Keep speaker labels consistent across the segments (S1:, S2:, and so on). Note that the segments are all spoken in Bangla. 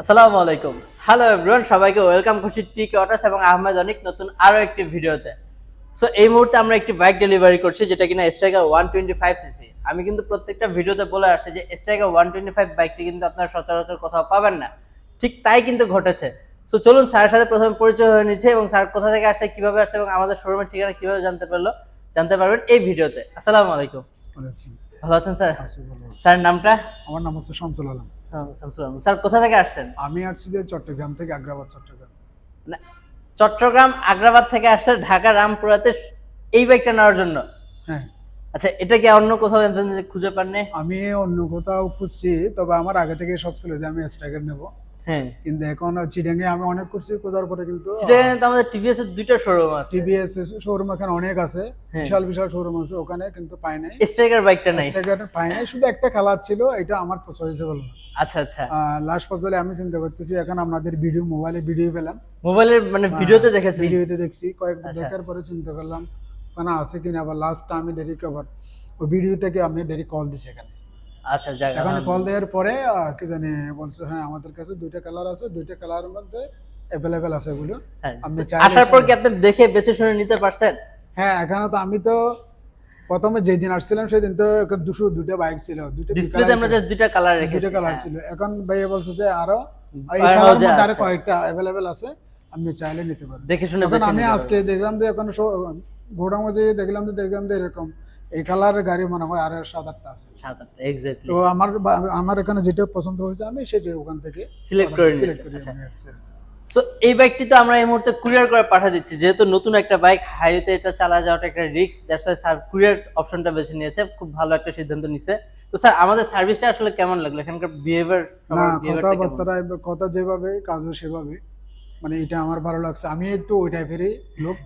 S1: আসসালামু আলাইকুম। হ্যালো এভরিওয়ান সবাইকে ওয়েলকাম করছি টিক অটাস এবং আহমেদ অনিক নতুন আরও একটি ভিডিওতে। সো এই মুহূর্তে আমরা একটি বাইক ডেলিভারি করছি যেটা কিনা striker one twenty five CC আমি কিন্তু প্রত্যেকটা ভিডিওতে বলে আসছি যে স্ট্রাইকার ওয়ান টোয়েন্টি ফাইভ বাইকটি কিন্তু আপনারা সচরাচর কোথাও পাবেন না। ঠিক তাই কিন্তু ঘটেছে। সো চলুন স্যারের সাথে প্রথমে পরিচয় হয়ে নিচ্ছে এবং স্যার কোথা থেকে আসছে কীভাবে আসছে এবং আমাদের শোরুমের ঠিকানা কীভাবে জানতে পারল জানতে পারবেন এই ভিডিওতে। আসসালামু আলাইকুম। ভালো আছেন স্যার। স্যার নামটা?
S2: আমার নাম হচ্ছে শামসুল আলম।
S1: স্যার কোথা থেকে আসছেন?
S2: আমি আসছি যে চট্টগ্রাম থেকে আগ্রাবাদ চট্টগ্রাম।
S1: না, চট্টগ্রাম আগ্রাবাদ থেকে আসছে ঢাকা রামপুরাতে এই বাইকটা নেওয়ার জন্য?
S2: হ্যাঁ।
S1: আচ্ছা এটা কি অন্য কোথাও খুঁজে পাননি?
S2: আমি অন্য কোথাও খুঁজছি তবে আমার আগে থেকে সব ছিল যে আমি স্ট্রাইকার নেব।
S1: হ্যাঁ।
S2: কিন্তু এখন আমি অনেক করছি খোঁজার পরে কিন্তু
S1: আমাদের টিভিএস এর দুইটা শোরুম আছে।
S2: টিভিএস শোরুম এখানে অনেক আছে।
S1: হ্যাঁ।
S2: বিশাল বিশাল শোরুম আছে ওখানে কিন্তু পাই নাই।
S1: স্ট্রাইকার বাইকটা নাই।
S2: স্ট্রাইকার পাই নাই শুধু একটা কালার ছিল এটা আমার
S1: আচ্ছা আচ্ছা।
S2: লাস্ট পর্যায়ে আমি চিন্তা করতেছি এখন আপনাদের ভিডিও মোবাইলে ভিডিও পেলাম।
S1: মোবাইলের মানে ভিডিওতে দেখেছি
S2: ভিডিওতে দেখছি কয়েকবার
S1: আচ্ছা।
S2: দেখার পরে চিন্তা করলাম ওখানে আছে কিনা আবার লাস্ট আমি ডেরি কভার ওই ভিডিও থেকে আমি ডেরি কল দিছি এখানে।
S1: আচ্ছা যাক
S2: এখন কল দেওয়ার পরে কি জানি বলছে হ্যাঁ আমাদের কাছে দুইটা কালার আছে দুইটা কালারের মধ্যে অ্যাভেলেবেল আছে এগুলো।
S1: হ্যাঁ,
S2: আপনি
S1: আসার পর কি আপনি দেখে বেছে শুনে নিতে পারছেন?
S2: হ্যাঁ এখানে তো আমি তো প্রথমে যেদিন আসছিলাম সেদিন তো দুশো দুইটা বাইক ছিল
S1: ডিসপ্লেতে আমরা কালার রেখেছি
S2: কালার
S1: হ্যাঁ।
S2: ছিল। এখন ভাইয়া বলছে যে আরও এই
S1: আর
S2: কালার মধ্যে
S1: আরও
S2: কয়েকটা অ্যাভেলেবেল আছে আপনি চাইলে নিতে পারেন।
S1: দেখে শুনে
S2: আমি আজকে দেখলাম যে এখন ঘোড়া মাঝে দেখলাম যে দেখলাম যে এরকম এই কালারের গাড়ি মনে হয় আরও সাত আটটা আছে।
S1: সাত আটটা এক্স্যাক্টলি
S2: তো আমার আমার এখানে যেটা পছন্দ হয়েছে আমি সেটা ওখান থেকে সিলেক্ট করে
S1: আচ্ছা। সো এই বাইকটি তো আমরা এই মুহূর্তে কুরিয়ার করে পাঠিয়ে দিচ্ছি। যেহেতু নতুন একটা বাইক হাইওয়েতে এটা চালা যাওয়াটা একটা risk that's why sir courier অপশনটা বেছে নিয়েছে খুব ভালো একটা সিদ্ধান্ত নিছে। তো স্যার আমাদের সার্ভিসটা আসলে কেমন লাগল? এখানকার বিহেভিয়ার
S2: কথাবার্তা কথা যেভাবে কাজও সেভাবে মানে এটা আমার ভালো লাগছে। আমি একটু ওই টাইপেরই লোক।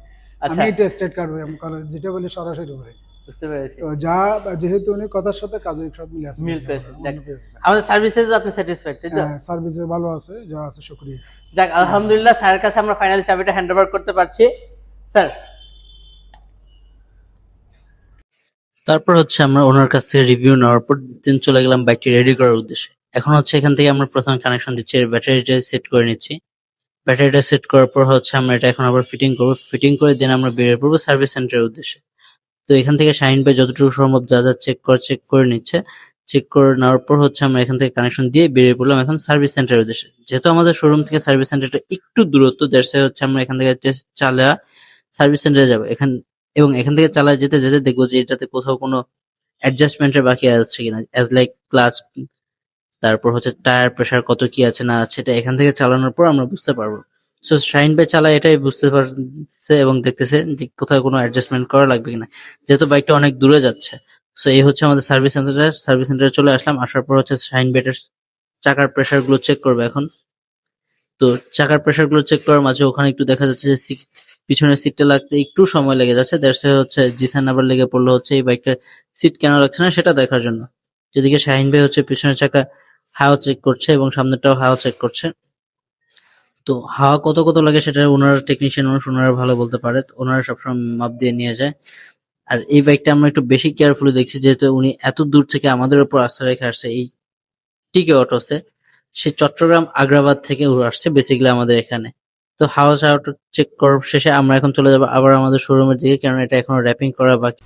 S1: আচ্ছা।
S2: আমি একটু স্টেট কাটবো যেটা বলি সরাসরি করে
S1: বুঝতে পেরেছি।
S2: যা যেহেতু উনি কথার সাথে কাজে সব মিলে আছে
S1: মিল পেয়েছে। আমাদের সার্ভিসে আপনি স্যাটিসফাইড তাই তো?
S2: হ্যাঁ সার্ভিসে ভালো আছে যা আছে শুক্রিয়া।
S1: যাক আলহামদুলিল্লাহ স্যারের কাছে আমরা ফাইনাল চাবিটা হ্যান্ড ওভার করতে পারছি। স্যার। তারপর হচ্ছে আমরা ওনার কাছ থেকে রিভিউ নেওয়ার পর দিন চলে গেলাম বাইকটি রেডি করার উদ্দেশ্যে। এখন হচ্ছে এখান থেকে আমরা প্রথম কানেকশন দিচ্ছি এর ব্যাটারিটা সেট করে নিচ্ছি। ব্যাটারিটা সেট করার পর হচ্ছে আমরা এটা এখন আবার ফিটিং করব। ফিটিং করে দেন আমরা বেরিয়ে পড়ব সার্ভিস সেন্টারের উদ্দেশ্যে। তো এখান থেকে শাহিন ভাই যতটুকু সম্ভব যা যা চেক করে চেক করে নিচ্ছে। চেক করে নেওয়ার পর হচ্ছে আমরা এখান থেকে কানেকশন দিয়ে বেরিয়ে পড়লাম এখন সার্ভিস সেন্টারের উদ্দেশ্যে। যেহেতু আমাদের শোরুম থেকে সার্ভিস সেন্টারটা একটু দূরত্ব দেড়শো হচ্ছে আমরা এখান থেকে চালা সার্ভিস সেন্টারে যাব। এখান, এবং এখান থেকে চালা যেতে যেতে দেখব যে এটাতে কোথাও কোনো অ্যাডজাস্টমেন্টের বাকি আছে কিনা। অ্যাজ লাইক ক্লাচ তারপর হচ্ছে টায়ার প্রেসার কত কি আছে না আছে, এটা এখান থেকে চালানোর পর আমরা বুঝতে পারব। সো শাইন ভাই চালা এটাই বুঝতে পারছে এবং দেখতেছে যে কোথাও কোনো অ্যাডজাস্টমেন্ট করা লাগবে কিনা। যেহেতু বাইকটা অনেক দূরে যাচ্ছে সো এই হচ্ছে আমাদের সার্ভিস সেন্টার সার্ভিস সেন্টারে চলে আসলাম, আসার পর হচ্ছে শাইন বেটের চাকার প্রেসারগুলো চেক করবে এখন। তো চাকার প্রেসারগুলো চেক করার মাঝে ওখানে একটু দেখা যাচ্ছে যে পিছনের সিটটা লাগতে একটু সময় লেগে যাচ্ছে। দেড়শো হচ্ছে জিসান আবার লেগে পড়ল হচ্ছে এই বাইকটার সিট কেন লাগছে না সেটা দেখার জন্য। যেদিকে শাহিন ভাই হচ্ছে পিছনের চাকা হাওয়া চেক করছে এবং সামনেরটাও হাওয়া চেক করছে। তো হাওয়া কত কত লাগে সেটা ওনারা টেকনিশিয়ান মানুষ ওনারা ভালো বলতে পারে। ওনারা সবসময় মাপ দিয়ে নিয়ে যায়। আর এই বাইকটা আমরা একটু বেশি কেয়ারফুলি দেখছি, যেহেতু উনি এত দূর থেকে আমাদের উপর আস্থা রেখে আসছে, এই টিকে অটোসে সে চট্টগ্রাম আগ্রাবাদ থেকে আসছে বেসিক্যালি আমাদের এখানে। তো হাওয়া চাওয়াটা চেক করার শেষে আমরা এখন চলে যাব আবার আমাদের শোরুমের দিকে কারণ এটা এখনও র্যাপিং করা বাকি।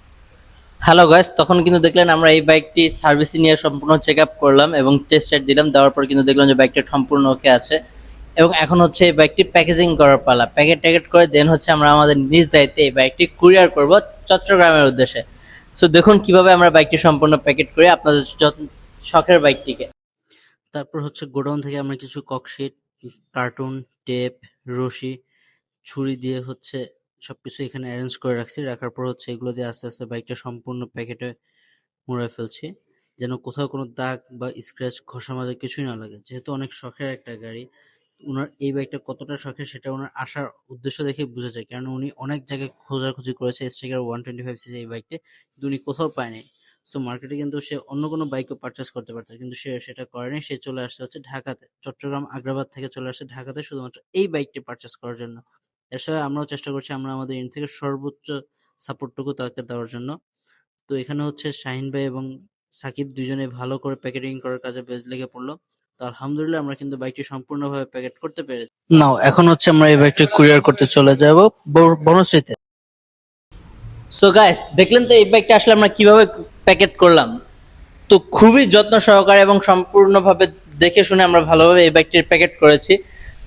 S1: হ্যালো গাইস তখন কিন্তু দেখলেন আমরা এই বাইকটি সার্ভিসিং নিয়ে সম্পূর্ণ চেক আপ করলাম এবং টেস্ট রাইড দিলাম, দেওয়ার পর কিন্তু দেখলাম যে বাইকটা সম্পূর্ণ ওকে আছে। এবং এখন হচ্ছে এই বাইকটি প্যাকেজিং করার পালা। প্যাকেট ট্যাকেট করে দেন হচ্ছে আমরা আমাদের নিজ দায়িত্বে এই বাইকটি কুরিয়ার করব চট্টগ্রামের উদ্দেশ্যে। সো দেখুন কীভাবে আমরা বাইকটি সম্পূর্ণ প্যাকেট করে আপনাদের শখের বাইকটিকে তারপর হচ্ছে গোডাউন থেকে আমরা কিছু ককশিট কার্টুন টেপ রশি, ছুরি দিয়ে হচ্ছে সবকিছু এখানে অ্যারেঞ্জ করে রাখছি। রাখার পর হচ্ছে এগুলো দিয়ে আস্তে আস্তে বাইকটা সম্পূর্ণ প্যাকেটে মুড়ে ফেলছি। যেন কোথাও কোনো দাগ বা স্ক্র্যাচ ঘষা মাজা কিছুই না লাগে। যেহেতু অনেক শখের একটা গাড়ি ওনার এই বাইকটা কতটা শখের সেটা ওনার আসার উদ্দেশ্য দেখে বোঝা যায়। কারণ উনি অনেক জায়গায় খোঁজাখুঁজি করেছে striker one twenty five CC এই বাইকটি কিন্তু উনি কোথাও পায়নি। সো মার্কেটে কিন্তু সে অন্য কোনো বাইকও পারচেস করতে পারতো, কিন্তু সে সেটা করেনি। সে চলে আসছে হচ্ছে ঢাকাতে, চট্টগ্রাম আগ্রাবাদ থেকে চলে আসছে ঢাকাতে শুধুমাত্র এই বাইকটি পারচেস করার জন্য। এছাড়া আমরাও চেষ্টা করছি আমরা আমাদের এন্ড থেকে সর্বোচ্চ সাপোর্টটুকু তাকে দেওয়ার জন্য। তো এখানে হচ্ছে শাহিন ভাই এবং সাকিব দুজনে ভালো করে প্যাকেটিং করার কাজে লেগে পড়ল।
S3: তো আলহামদুলিল্লাহ আমরা কিন্তু বাইকটি সম্পূর্ণভাবে প্যাকেট করতে পেরেছি। নাও এখন হচ্ছে আমরা এই বাইকটি কুরিয়ার করতে চলে যাব বনশ্রীতে। সো গাইস দেখলেন তো এই বাইকটা আসলে আমরা কীভাবে প্যাকেট করলাম? তো খুবই যত্ন সহকারে এবং সম্পূর্ণভাবে দেখে শুনে আমরা ভালোভাবে এই বাইকটির প্যাকেট করেছি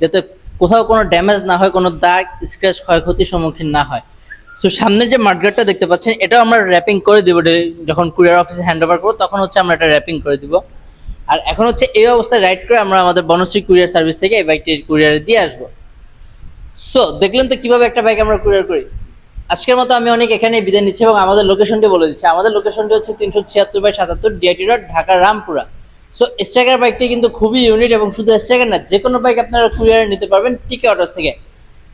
S3: যাতে কোথাও কোনো ড্যামেজ না হয় কোনো দাগ স্ক্র্যাচ ক্ষয়ক্ষতির সম্মুখীন না হয়। তো সামনের যে মার্কেটটা দেখতে পাচ্ছেন এটাও আমরা র্যাপিং করে দিব। যখন কুরিয়ার অফিসে হ্যান্ড ওভার করব তখন হচ্ছে আমরা এটা র্যাপিং করে দিব। আর এখন হচ্ছে এই অবস্থায় রাইড করে আমরা আমাদের বনশ্রী কুরিয়ার সার্ভিস থেকে এই বাইকটি কুরিয়ারে দিয়ে আসব। সো দেখলেন তো কীভাবে একটা বাইক আমরা কুরিয়ার করি? আজকের মতো আমি অনেক এখানে বিদায় নিচ্ছি এবং আমাদের লোকেশনটি বলে দিচ্ছি। আমাদের লোকেশনটি হচ্ছে তিনশো ছিয়াত্তর বাই সাতাত্তর DIT road Dhaka, Rampura. So striker বাইকটি কিন্তু খুবই ইউনিট এবং শুধু স্ট্রাইকার না, যে কোনো বাইক আপনারা কুরিয়ারে নিতে পারবেন টিকে অর্ডার থেকে।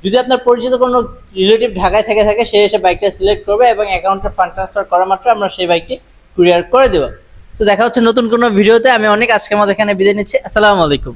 S3: যদি আপনার পরিচিত কোনো রিলেটিভ ঢাকায় থেকে থাকে, সে এসে বাইকটা সিলেক্ট করবে এবং অ্যাকাউন্টে ফান্ড ট্রান্সফার করা মাত্র আমরা সেই বাইকটি কুরিয়ার করে দেবো। তো দেখা হচ্ছে নতুন কোনো ভিডিওতে। আমি অনেক, আজকের মতো এখানে বিদায় নিচ্ছি। আসসালামু আলাইকুম।